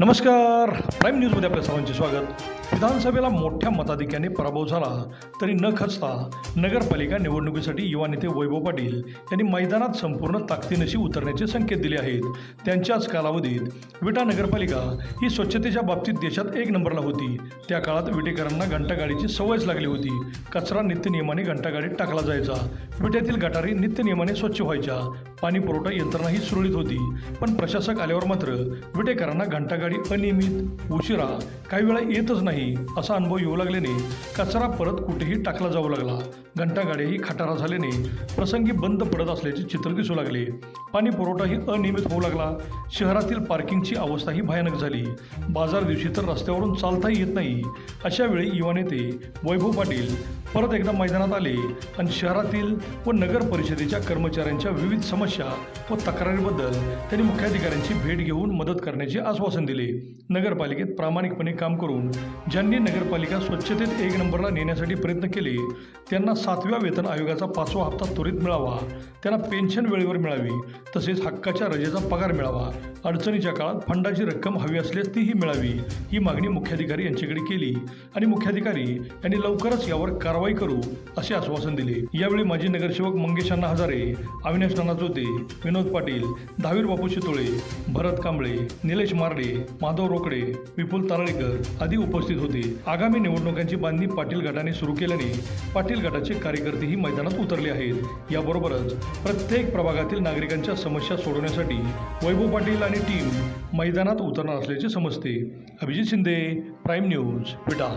नमस्कार. प्राईम न्यूजमध्ये आपल्या सर्वांचे स्वागत. विधानसभेला मोठ्या मताधिक्याने पराभव झाला तरी न खचता नगरपालिका निवडणुकीसाठी युवा नेते वैभव पाटील यांनी मैदानात संपूर्ण ताकदीनशी उतरण्याचे संकेत दिले आहेत. त्यांच्याच कालावधीत विटा नगरपालिका ही स्वच्छतेच्या बाबतीत देशात एक नंबरला होती. त्या काळात विटेकरांना घंटागाडीची सवयच लागली होती. कचरा नित्यनियमाने घंटागाडीत टाकला जायचा. विट्यातील गटारी नित्यनियमाने स्वच्छ व्हायच्या. पाणी पुरवठा यंत्रणाही सुरळीत होती. पण प्रशासक आल्यावर मात्र विटेकरांना घंटागाडी अनियमित उशिरा काही वेळा येतच नाही असा अनुभव येऊ लागल्याने कचरा परत कुठेही टाकला जाऊ लागला. घंटागाड्याही खटारा झाल्याने प्रसंगी बंद पडत असल्याचे चित्र दिसू लागले. पाणी पुरवठाही अनियमित होऊ लागला. शहरातील पार्किंगची अवस्थाही भयानक झाली. बाजार दिवशी तर रस्त्यावरून चालताही येत नाही. अशा वेळी युवा नेते वैभव पाटील परत एकदा मैदानात आले आणि शहरातील व नगर परिषदेच्या कर्मचाऱ्यांच्या विविध समस्या व तक्रारीबद्दल त्यांनी मुख्याधिकाऱ्यांची भेट घेऊन मदत करण्याचे आश्वासन दिले. नगरपालिकेत प्रामाणिकपणे काम करून ज्यांनी नगरपालिका स्वच्छतेत एक नंबरला नेण्यासाठी प्रयत्न केले त्यांना सातव्या वेतन आयोगाचा पाचवा हप्ता त्वरित मिळावा त्यांना पेन्शन वेळेवर मिळावी तसेच हक्काच्या रजेचा पगार मिळावा अडचणीच्या काळात फंडाची रक्कम हवी असल्यास तीही मिळावी ही मागणी मुख्याधिकारी यांच्याकडे केली आणि मुख्याधिकारी यांनी लवकरच यावर कारवाई करू असे आश्वासन दिले. यावेळी माजी नगरसेवक मंगेश अण्णा हजारे अविनाश नाना जोते विनोद पाटील दहावीर बापू शितोळे भरत कांबळे निलेश मार्डे माधव रोकडे विपुल तारळीकर आदी उपस्थित होते. आगामी निवडणुकांची बांधणी पाटील गटाने सुरू केल्याने पाटील गटाचे कार्यकर्तेही मैदानात उतरले आहेत. याबरोबरच प्रत्येक प्रभागातील नागरिकांच्या समस्या सोडवण्यासाठी वैभव पाटील आणि टीम मैदानात उतरणार असल्याचे समजते. Abhijit Shinde prime news Vita.